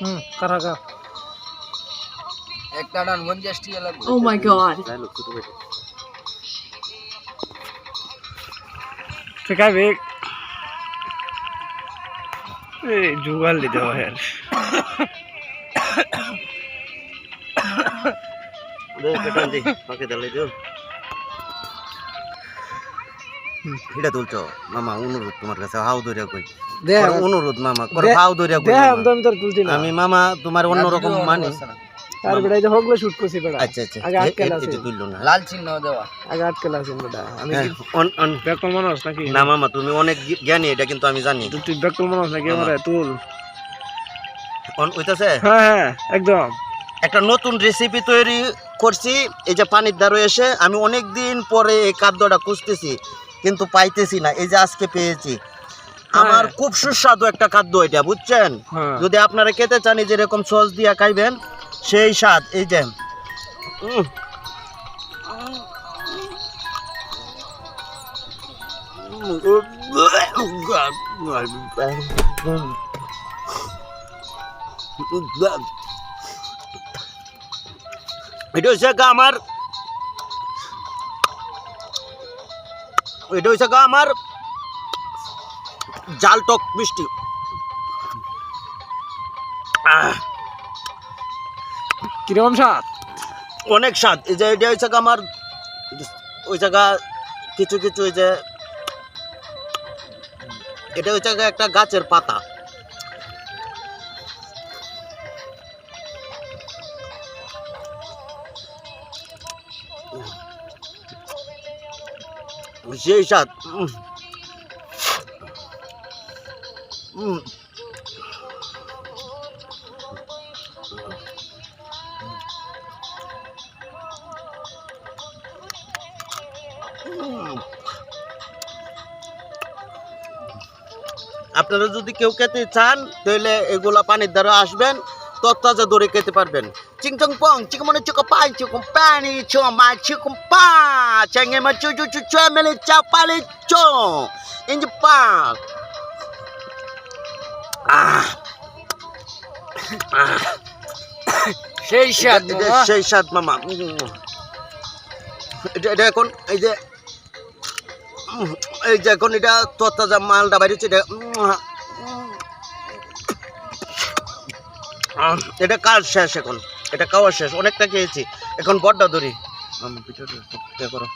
হুম কারাগা একটা ডান পঞ্চাশ টিয়া লাগবে। Oh my god. ঠিক আছে এই জুগাল দিতে হয় আর। এটা তুলছো। মামা অনুরোধ তোমার কাছে হাও ধরিয়া কই। দেখ করো অনুরোধ মামা করো দে- হাও ধরিয়া কই দেখ মামা। আমি তো আমি তোর তুলছি না। আমি মামা তোমার অন্যরকম মানি। আর বেটা এই যে হগলে শুট করছি বেটা আচ্ছা আচ্ছা। আগে আটকে এ- এ- আছে। এটা তুললো না। লাল চিহ্ন দেওয়া। আগে আটকে আছে বেটা আমি হ্যাঁ, কি অন- অন- ব্যাকল মানুষ নাকি? না মামা তুমি অনেক জ্ঞ- জ্ঞানী এটা কিন্তু আমি জানি। তুই- মানুষ নাকি আমার। আমার? তুল অন- ওইতাছে হ্যাঁ হ্যাঁ একদম। একটা নতুন রেসিপি তৈরি করছি। এই যে পানির দ্বারা এসে আমি অনেক দিন পরে এই খাদ্যটা খুঁজতেছি। কিন্তু পাইতেছি না এই যে আজকে পেয়েছি। আমার খুব সুস্বাদু একটা খাদ্য এটা বুঝছেন? হ্যাঁ। যদি আপনারা খেতে চান এই যে এরকম সস দিয়া খাইবেন সেই স্বাদ এই যে। এটা হচ্ছে আমার এটা হয়েছে গা আমার জাল টক মিষ্টি। কীরকম স্বাদ? অনেক স্বাদ। এই যে এটা হয়েছে গা আমার ওই জায়গা কিছু কিছু ওই যে এটা হচ্ছে গা একটা গাছের পাতা। সেই স্বাদ উম। উম। উম। আপনারা যদি কেউ খেতে চান, তাহলে এগুলা পানির দ্বারা আসবেন তত্তাজা ধরে খেতে পারবেন। চিং চং পং চিং মনে চুকা পাই চুকুম পানি চো মা চুকুম পা চাঙ্গে মা চু চু চু চু মেলে চা পালে চো। ইঞ্জ পা সেই স্বাদ। সেই স্বাদ মামা। উম। এটা এটা এখন এই যে এই যে এখন এটা তত্তাজা মালটা বাইরে হচ্ছে এটা এটা কাজ শেষ এখন। এটা খাওয়া শেষ। অনেকটা খেয়েছি। এখন বড্ডা ধরি করো।